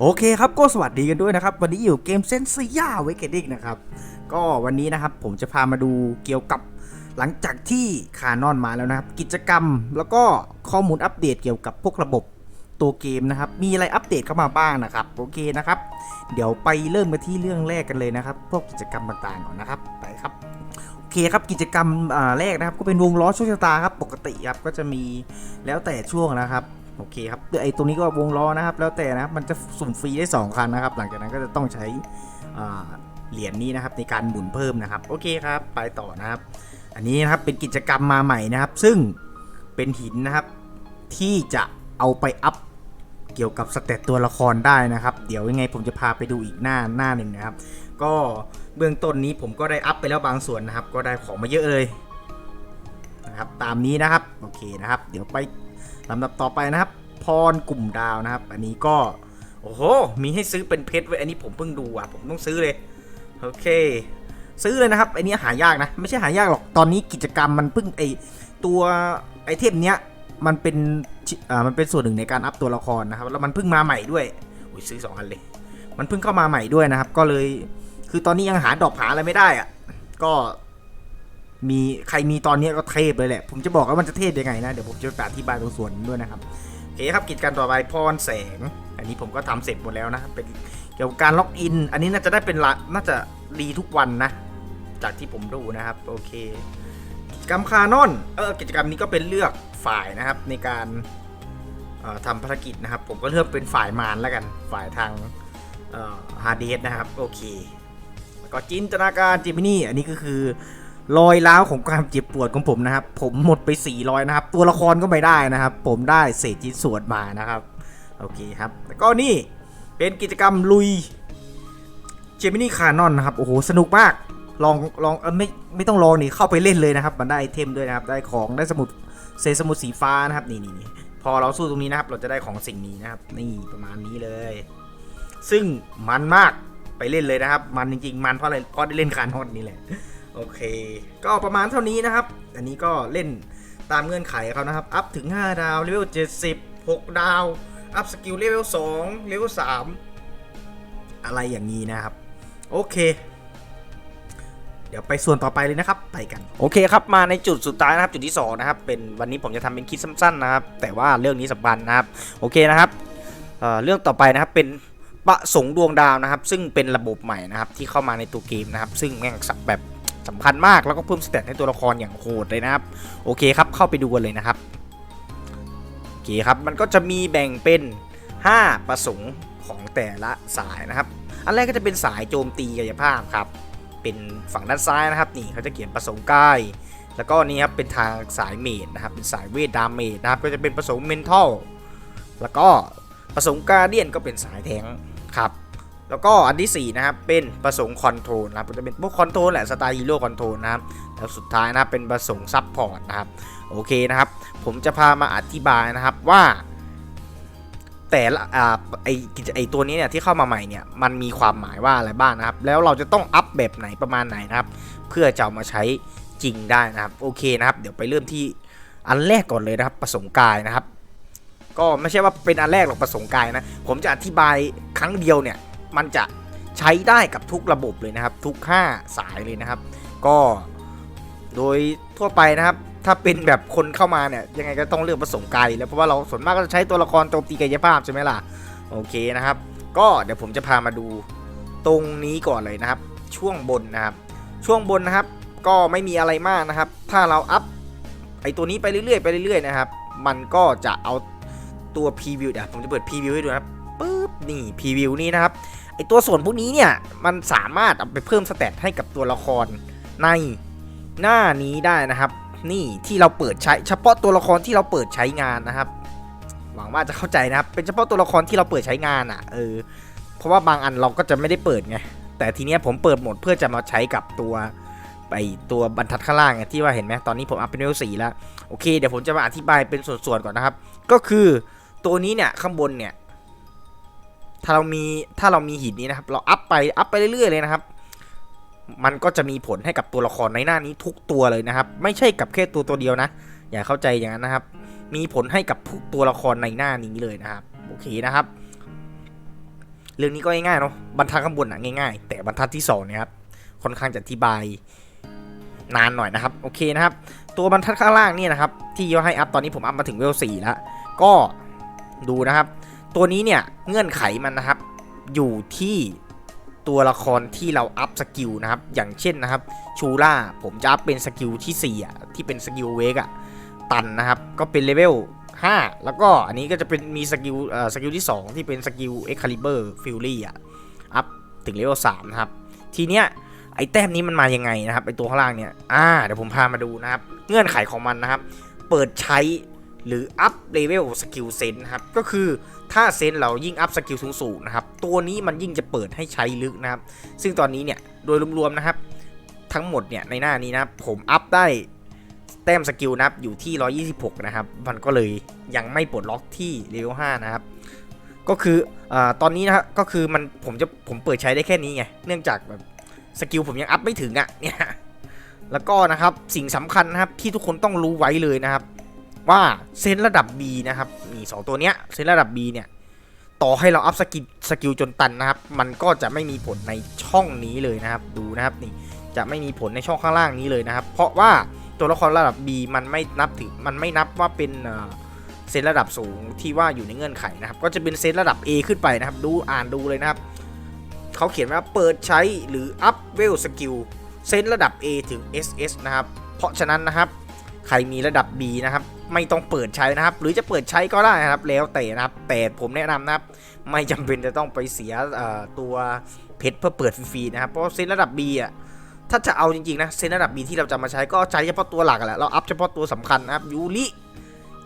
โอเคครับก็สวัสดีกันด้วยนะครับ วันนี้อยู่เกมเซนซียาเวกเกดิ้งนะครับ ก็วันนี้นะครับผมจะพามาดูเกี่ยวกับหลังจากที่คานอนมาแล้วนะครับ กิจกรรมแล้วก็ข้อมูลอัปเดตเกี่ยวกับพวกระบบตัวเกมนะครับ มีอะไรอัปเดตเข้ามาบ้างนะครับโอเคนะครับ เดี๋ยวไปเริ่มกันที่เรื่องแรกกันเลยนะครับ พวกกิจกรรมต่างๆก่อนนะครับไปครับโอเคครับกิจกรรมอ่าแรกนะครับ ก็เป็นวงล้อโชคชะตาครับปกติครับก็จะมีแล้วแต่ช่วงนะครับ โอเคครับไอตัวนี้ก็วงล้อนะครับ แล้วแต่นะครับมันจะสุ่มฟรีได้ 2 คันนะครับ หลังจากนั้นก็จะต้องใช้เหรียญนี้นะครับในการหมุนเพิ่มนะครับ โอเคครับ ไปต่อนะครับ อันนี้นะครับเป็นกิจกรรมมาใหม่นะครับ ซึ่งเป็นหินนะครับที่จะเอาไปอัพเกี่ยวกับสเตตตัวละครได้นะครับ เดี๋ยวยังไงผมจะพาไปดูอีกหน้าหน้าหนึ่งนะครับ ก็เบื้องต้นนี้ผมก็ได้อัพไปแล้วบางส่วนนะครับ ก็ได้ของมาเยอะเลยนะครับตามนี้นะครับ โอเคนะครับ เดี๋ยวไป ลำดับต่อไปนะครับ พรกลุ่มดาวนะครับ อันนี้ก็ โอ้โห มีให้ซื้อเป็นเพชรไว้อันนี้ผมเพิ่งดูอะ ผมต้องซื้อเลย โอเค ซื้อเลยนะครับ อันนี้หายากนะ ไม่ใช่หายากหรอก ตอนนี้กิจกรรมมันเพิ่งไอตัวไอเทมเนี้ย มันเป็นอ่ามันเป็นส่วนหนึ่งในการอัพตัวละครนะครับ แล้วมันเพิ่งมาใหม่ด้วยอุ้ยซื้อสองอันเลย มันเพิ่งเข้ามาใหม่ด้วยนะครับ ก็เลย คือตอนนี้ยังหาดอกหาอะไรไม่ได้อะ ก็ มีใครมีตอนนี้ก็เทพเลยแหละ ผมจะบอกว่ามันจะเทพยังไงนะ เดี๋ยวผมจะอธิบายตรงส่วนด้วยนะครับโอเคครับกิจการต่อไปพรแสง อันนี้ผมก็ทำเสร็จหมดแล้วนะเป็นเกี่ยวกับการล็อกอิน อันนี้น่าจะได้เป็นละน่าจะรีทุกวันนะ จากที่ผมดูนะครับโอเค กิจกรรมคานอนเออกิจกรรมนี้ก็เป็นเลือกฝ่ายนะครับในการออทำภารกิจนะครับ ผมก็เลือกเป็นฝ่ายมารแล้วกันฝ่ายทางฮาร์ดเดสนะครับโอเคแล้วก็จินตนาการจิมินี่อันนี้ก็คือ รอยร้าวของความเจ็บปวดของผมนะครับ ผมหมดไป 400 นะครับ ตัวละครก็ไม่ได้นะครับ ผมได้เศษชิ้นส่วนมานะครับ โอเคครับแล้วก็นี่เป็นกิจกรรมลุยเจมินี่คานอนนะครับ โอ้โห สนุกมาก ลองลองเออไม่ไม่ต้องลองนี่เข้าไปเล่นเลยนะครับ มันได้ไอเทมด้วยนะครับ ได้ของได้สมุดเศษสมุดสีฟ้านะครับนี่นี่นี่พอเราสู้ตรงนี้นะครับ เราจะได้ของสิ่งนี้นะครับ นี่ประมาณนี้เลย ซึ่งมันมากไปเล่นเลยนะครับ มันจริงๆ มันเพราะอะไรเพราะได้เล่นคานอนนี่แหละ โอเค ก็ประมาณเท่านี้นะครับ อันนี้ก็เล่นตามเงื่อนไขเขานะครับ อัพถึง 5 ดาวเลเวล70 6 ดาว อัพสกิลเลเวล2เลเวล3อะไรอย่างนี้นะครับ โอเค เดี๋ยวไปส่วนต่อไปเลยนะครับ ไปกัน โอเคครับ มาในจุดสุดท้ายนะครับ จุดที่ 2 นะครับ เป็นวันนี้ผมจะทำเป็นคลิปสั้นๆนะครับ แต่ว่าเรื่องนี้สำคัญนะครับ โอเคนะครับเเรื่องต่อไปนะครับ เป็นประสงค์ดวงดาวนะครับ ซึ่งเป็นระบบใหม่นะครับ ที่เข้ามาในตัวเกมนะครับ ซึ่งแม่งสับแบบ สำคัญมากแล้วก็เพิ่มสเตตให้ตัวละครอย่างโหดเลยนะครับ โอเคครับเข้าไปดูกันเลยนะครับ โอเคครับมันก็จะมีแบ่งเป็น 5 ประสงค์ของแต่ละสายนะครับ อันแรกก็จะเป็นสายโจมตีกายภาพครับ เป็นฝั่งด้านซ้ายนะครับ นี่เขาจะเขียนประสงค์กายแล้วก็นี่ครับเป็นทางสายเมดนะครับเป็นสายเวทดาเมจนะครับก็จะเป็นประสงค์เมนทัลแล้วก็ประสงค์การเดียนก็เป็นสายแทงครับ แล้วก็อันที่ 4 นะครับ เป็นประสงค์คอนโทรลนะครับจะเป็นพวกคอนโทรลแหละสไตล์ฮีโร่คอนโทรลนะครับ แล้วสุดท้ายนะครับเป็นประสงค์ซับพอร์ตนะครับ โอเคนะครับ ผมจะพามาอธิบายนะครับว่า แต่ละอ่าไอกิจไอตัวนี้เนี่ยที่เข้ามาใหม่เนี่ยมันมีความหมายว่าอะไรบ้างนะครับ แล้วเราจะต้องอัพแบบไหนประมาณไหนนะครับ เพื่อจะเอามาใช้จริงได้นะครับ โอเคนะครับ เดี๋ยวไปเริ่มที่อันแรกก่อนเลยนะครับ ประสงค์กายนะครับ ก็ไม่ใช่ว่าเป็นอันแรกหรอกประสงค์กายนะ ผมจะอธิบายครั้งเดียวเนี่ย มันจะใช้ได้กับทุกระบบเลยนะครับ ทุก 5 สายเลยนะครับ ก็โดยทั่วไปนะครับ ถ้าเป็นแบบคนเข้ามาเนี่ยยังไงก็ต้องเลือกประสงค์กายแล้วเพราะว่าเราส่วนมากก็จะใช้ตัวละครโจมตีกายภาพใช่ไหมล่ะโอเคนะครับ ก็เดี๋ยวผมจะพามาดูตรงนี้ก่อนเลยนะครับ ช่วงบนนะครับ ช่วงบนนะครับ ก็ไม่มีอะไรมากนะครับ ถ้าเราอัพไอตัวนี้ไปเรื่อยๆไปเรื่อยๆนะครับ มันก็จะเอาตัวพรีวิวเดี๋ยวผมจะเปิดพรีวิวให้ดูนะครับปึ๊บนี่พรีวิวนี่นะครับ ไอตัวส่วนพวกนี้เนี่ย มันสามารถเอาไปเพิ่มสเตตให้กับตัวละครในหน้านี้ได้นะครับ นี่ที่เราเปิดใช้เฉพาะตัวละครที่เราเปิดใช้งานนะครับ หวังว่าจะเข้าใจนะครับ เป็นเฉพาะตัวละครที่เราเปิดใช้งานอะเออเพราะว่าบางอันเราก็จะไม่ได้เปิดไงแต่ทีเนี้ยผมเปิดหมดเพื่อจะมาใช้กับตัวไปตัวบรรทัดข้างล่างไงที่ว่าเห็นไหมตอนนี้ผมอัพเป็นเลเวลสี่แล้วโอเคเดี๋ยวผมจะมาอธิบายเป็นส่วนๆก่อนนะครับ ก็คือตัวนี้เนี่ยข้างบนเนี่ย ถ้าเรามีถ้าเรามีหินนี้นะครับ เราอัพไปอัพไปเรื่อยๆเลยนะครับ มันก็จะมีผลให้กับตัวละครในหน้านี้ทุกตัวเลยนะครับ ไม่ใช่กับแค่ตัวตัวเดียวนะ อย่าเข้าใจอย่างนั้นนะครับ มีผลให้กับทุกตัวละครในหน้านี้เลยนะครับโอเคนะครับ เรื่องนี้ก็ง่ายๆเนาะบรรทัดข้างบนอะง่าย ๆ แต่บรรทัดที่สองเนี่ยครับค่อนข้างจะอธิบายนานหน่อยนะครับโอเคนะครับ ตัวบรรทัดข้างล่างนี่นะครับ ที่ยอให้อัพตอนนี้ผมอัพมาถึงเวลสี่แล้วก็ดูนะครับ ตัวนี้เนี่ยเงื่อนไขมันนะครับ อยู่ที่ตัวละครที่เราอัพสกิลนะครับ อย่างเช่นนะครับชูล่าผมจะอัพเป็นสกิลที่4อะที่เป็นสกิลเวกอะตันนะครับ ก็เป็นเลเวล5แล้วก็อันนี้ก็จะเป็นมีสกิลเอ่อสกิลที่ 2 ที่เป็นสกิลเอ็กคาลิเบอร์ฟิลลี่อะอัพถึงเลเวล3นะครับ ทีเนี้ยไอ้แต้มนี้มันมายังไงนะครับไอ้ตัวข้างล่างเนี่ยอ่าเดี๋ยวผมพามาดูนะครับ เงื่อนไขของมันนะครับ เปิดใช้หรืออัพเลเวลสกิลเซนนะครับ ก็คือ ถ้าเซนเรายิ่งอัพสกิลสูงๆนะครับ ตัวนี้มันยิ่งจะเปิดให้ใช้ลึกนะครับ ซึ่งตอนนี้เนี่ยโดยรวมๆนะครับ ทั้งหมดเนี่ยในหน้านี้นะผมอัพได้แต้มสกิลนะครับอยู่ที่ 126 นะครับ มันก็เลยยังไม่ปลดล็อกที่เลเวล5นะครับ ก็คืออตอนนี้นะครับก็คือมันผมจะผมเปิดใช้ได้แค่นี้ไง เนื่องจากแบบสกิลผมยังอัพไม่ถึงอะ่ะเนี่ย แล้วก็นะครับสิ่งสำคัญนะครับที่ทุกคนต้องรู้ไว้เลยนะครับ ว่าเซนระดับ B นะครับนี่สองตัวเนี้ยเซนระดับ B เนี่ยต่อให้เราอัพสกิลสกิลจนตันนะครับ มันก็จะไม่มีผลในช่องนี้เลยนะครับ ดูนะครับนี่จะไม่มีผลในช่องข้างล่างนี้เลยนะครับ เพราะว่าตัวละครระดับ B มันไม่นับถึงมันไม่นับว่าเป็นเอ่อเซนระดับสูงที่ว่าอยู่ในเงื่อนไขนะครับ ก็จะเป็นเซนระดับ A ขึ้นไปนะครับ ดูอ่านดูเลยนะครับเขาเขียนว่าเปิดใช้หรืออัพเวลสกิลเซนระดับ A ถึง SS นะครับ เพราะฉะนั้นนะครับ ใครมีระดับ B นะครับ ไม่ต้องเปิดใช้นะครับ หรือจะเปิดใช้ก็ได้นะครับ แล้วแต่นะครับ แต่ผมแนะนำนะครับ ไม่จำเป็นจะต้องไปเสียตัวเพชรเพื่อเปิดฟรีๆนะครับ เพราะเซนระดับ B อะถ้าจะเอาจริงๆนะเซนระดับ B ที่เราจะมาใช้ก็ใช้เฉพาะตัวหลักแหละเราอัพเฉพาะตัวสำคัญนะครับยูริ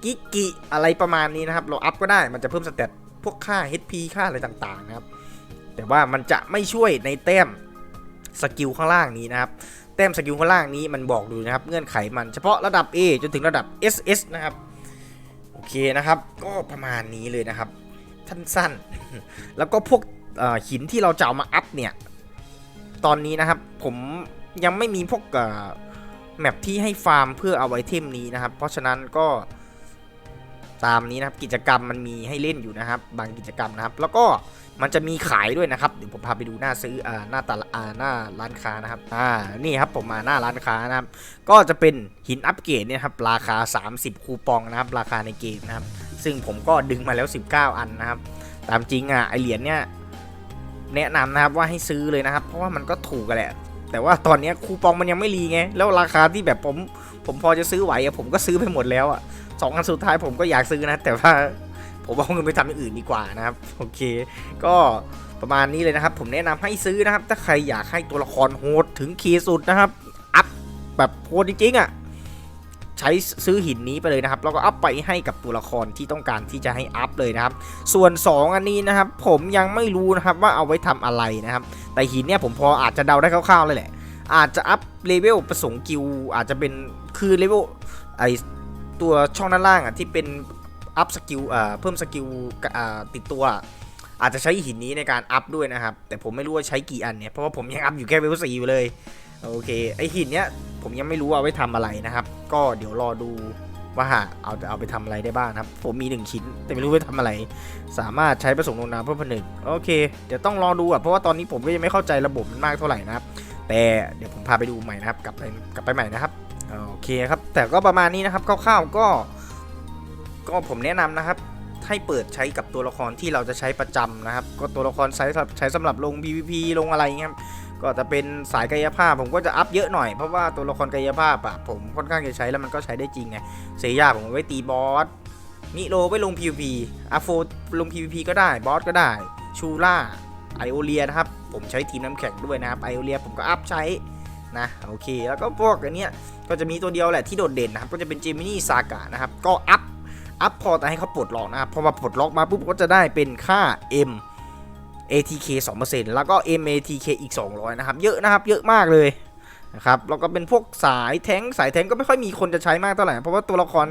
กิกิอะไรประมาณนี้นะครับ เราอัพก็ได้มันจะเพิ่มสเตตพวกค่า HP ค่าอะไรต่างๆนะครับ แต่ว่ามันจะไม่ช่วยในแต้มสกิลข้างล่างนี้นะครับ แต้มสกิลข้างล่างนี้มันบอกดูนะครับเงื่อนไขมันเฉพาะระดับ A จนถึงระดับ SS นะครับโอเคนะครับก็ประมาณนี้เลยนะครับสั้นๆ แล้วก็พวกหินที่เราจะเอามาอัพเนี่ยตอนนี้นะครับผมยังไม่มีพวกแมปที่ให้ฟาร์มเพื่อเอาไอเทมนี้นะครับ เพราะฉะนั้นก็ ตามนี้นะครับกิจกรรมมันมีให้เล่นอยู่นะครับ บางกิจกรรมนะครับ แล้วก็มันจะมีขายด้วยนะครับเดี๋ยวผมพาไปดูหน้าซื้ออ่าหน้าตลาดอ่าหน้าร้านค้านะครับอ่านี่ครับผมมาหน้าร้านค้านะครับ ก็จะเป็นหินอัปเกรดเนี่ยครับราคา 30 คูปองนะครับราคาในเกมนะครับ ซึ่งผมก็ดึงมาแล้ว 19 อันนะครับ ตามจริงอะไอเหรียญเนี่ยแนะนำนะครับว่าให้ซื้อเลยนะครับ เพราะว่ามันก็ถูกกันแหละแต่ว่าตอนนี้คูปองมันยังไม่รีไง แล้วราคาที่แบบผมผมพอจะซื้อไหวอะผมก็ซื้อไปหมดแล้วอะ สองอันสุดท้ายผมก็อยากซื้อนะ แต่ว่าผมเอาเงินไปทำอย่างอื่นดีกว่านะครับ โอเค ก็ประมาณนี้เลยนะครับ ผมแนะนำให้ซื้อนะครับ ถ้าใครอยากให้ตัวละครโหดถึงขีดสุดนะครับ อัพแบบโหดจริงๆอะใช้ซื้อหินนี้ไปเลยนะครับแล้วก็อัพไปให้กับตัวละครที่ต้องการที่จะให้อัพเลยนะครับ ส่วน 2 อันนี้นะครับ ผมยังไม่รู้นะครับว่าเอาไว้ทำอะไรนะครับ แต่หินเนี่ยผมพออาจจะเดาได้คร่าวๆเลยแหละ อาจจะอัพเลเวลประสงค์กิลอาจจะเป็นคือเลเวลไอ ตัวช่องด้านล่างอะที่เป็นอัพสกิลอ่าเพิ่มสกิลอ่าติดตัว อาจจะใช้หินนี้ในการอัพด้วยนะครับ แต่ผมไม่รู้ว่าใช้กี่อันเนี่ย เพราะว่าผมยังอัพอยู่แค่เวลสี่อยู่เลยโอเคไอหินเนี้ยผมยังไม่รู้ว่าเอาไว้ทำอะไรนะครับ ก็เดี๋ยวรอดูว่าหาเอาเอาไปทำอะไรได้บ้างครับ ผมมีหนึ่งชิ้น แต่ไม่รู้ไปทำอะไร สามารถใช้ผสมลงน้ำเพื่อผนึกโอเค เดี๋ยวต้องรอดูอะเพราะว่าตอนนี้ผมก็ยังไม่เข้าใจระบบมันมากเท่าไหร่นะครับ แต่เดี๋ยวผมพาไปดูใหม่นะครับกลับไปกลับไปใหม่นะครับ โอเคครับ แต่ก็ประมาณนี้นะครับคร่าวๆก็ ก็ผมแนะนำนะครับ ให้เปิดใช้กับตัวละครที่เราจะใช้ประจำนะครับ ก็ตัวละครใช้ใช้สำหรับลง PVP ลงอะไรเงี้ยก็จะเป็นสายกายภาพผมก็จะอัพเยอะหน่อยเพราะว่าตัวละครกายภาพอะผมค่อนข้างจะใช้แล้วมันก็ใช้ได้จริงไงเซียาผมไว้ตีบอสมิโลไว้ลง PVP อาโฟลง PVP ก็ได้บอสก็ได้ ชูล่าไอโอเลียนะครับ ผมใช้ทีมน้ำแข็งด้วยนะครับไอโอเลียผมก็อัพใช้ นะโอเค แล้วก็พวกอันเนี้ยก็จะมีตัวเดียวแหละที่โดดเด่นนะครับก็จะเป็นเจมินี่ซากะนะครับก็อัพอัพพอแต่ให้เขาปลดล็อกนะครับพอมาปลดล็อกมาปุ๊บก็จะได้เป็นค่า M ATK 2%แล้วก็ M ATK อีก 200 นะครับ เยอะนะครับ เยอะมากเลยนะครับแล้วก็เป็นพวกสายแทงค์สายแทงค์ก็ไม่ค่อยมีคนจะใช้มากเท่าไหร่ เพราะว่าตัวละคร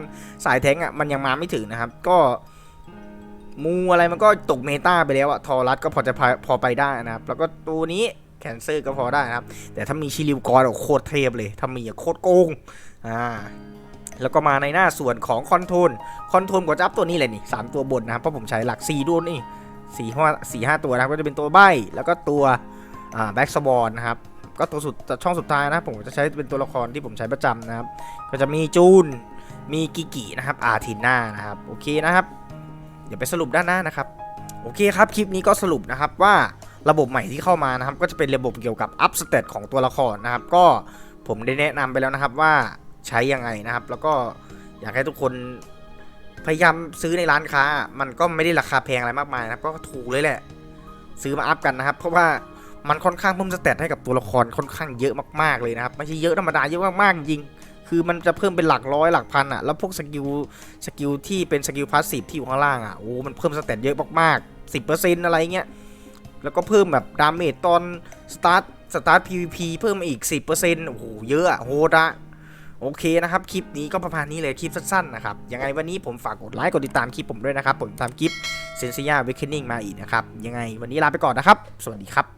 สายแทงค์อะมันยังมาไม่ถึงนะครับ ก็มูอะไรมันก็ตกเมตาไปแล้วอะทอรัสก็พอจะพอไปได้นะครับ แล้วก็ตัวนี้ แคนเซอร์ก็พอได้นะครับ แต่ถ้ามีชิลิวกรโคตรเทพเลยถ้ามีโคตรโกงอ่าแล้วก็มาในหน้าส่วนของคอนโทรลคอนโทรลกว่าจะอัพตัวนี้เลยนี่สามตัวบนนะครับ เพราะผมใช้หลัก 4 ด้วยนี่สี่ห้าสี่ห้าตัวนะครับ ก็จะเป็นตัวใบแล้วก็ตัวอ่าแบ็กสบอลนะครับ ก็ตัวสุดช่องสุดท้ายนะผมจะใช้เป็นตัวละครที่ผมใช้ประจำนะครับ ก็จะมีจูน มีกิกินะครับอาทิน่านะครับ โอเคนะครับ เดี๋ยวไปสรุปด้านหน้านะครับ โอเคครับ คลิปนี้ก็สรุปนะครับว่า ระบบใหม่ที่เข้ามานะครับ ก็จะเป็นระบบเกี่ยวกับอัพสเตตของตัวละครนะครับ ก็ผมได้แนะนำไปแล้วนะครับว่าใช้ยังไงนะครับ แล้วก็อยากให้ทุกคนพยายามซื้อในร้านค้า มันก็ไม่ได้ราคาแพงอะไรมากมายนะครับ ก็ถูกเลยแหละ ซื้อมาอัพกันนะครับ เพราะว่ามันค่อนข้างเพิ่มสเตตให้กับตัวละครค่อนข้างเยอะมากๆเลยนะครับ ไม่ใช่เยอะธรรมดาเยอะมากๆจริงคือมันจะเพิ่มเป็นหลักร้อยหลักพันอะแล้วพวกสกิลสกิลที่เป็นสกิลพาสซีฟที่อยู่ข้างล่างอะโอ้ มันเพิ่มสเตตเยอะมากๆ10%อะไรเงี้ย แล้วก็เพิ่มแบบดาเมจตอนสตาร์ทสตาร์ท PVP เพิ่มมาอีก 10%โอ้โหเยอะอะโหดอะโอเคนะครับ คลิปนี้ก็ประมาณนี้เลยคลิปสั้นๆนะครับ ยังไงวันนี้ผมฝากกดไลค์กดติดตามคลิปผมด้วยนะครับ ผมทำคลิปเซนซิยาเวคเคนนิ่งมาอีกนะครับ ยังไงวันนี้ลาไปก่อนนะครับ สวัสดีครับ